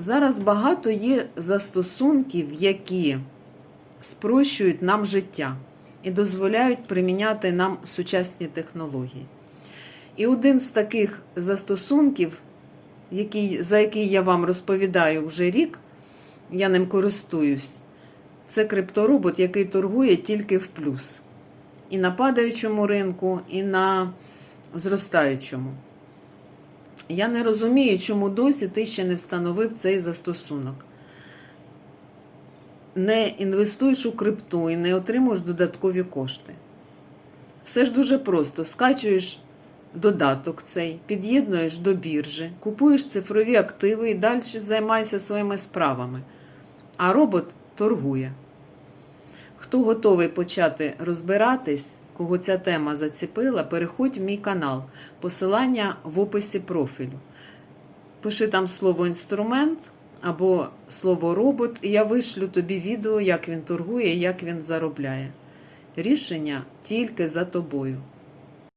Зараз багато є застосунків, які спрощують нам життя і дозволяють приміняти нам сучасні технології. І один з таких застосунків, який, за який я вам розповідаю вже рік, я ним користуюсь, це крипторобот, який торгує тільки в плюс. І на падаючому ринку, і на зростаючому. Я не розумію, чому досі ти ще не встановив цей застосунок. Не інвестуєш у крипту і не отримуєш додаткові кошти. Все ж дуже просто. Скачуєш додаток цей, під'єднуєш до біржі, купуєш цифрові активи і далі займайся своїми справами. А робот торгує. Хто готовий почати розбиратись, кого ця тема заціпила, переходь в мій канал. Посилання в описі профілю. Пиши там слово інструмент або слово робот, і я вишлю тобі відео, як він торгує як він заробляє. Рішення тільки за тобою.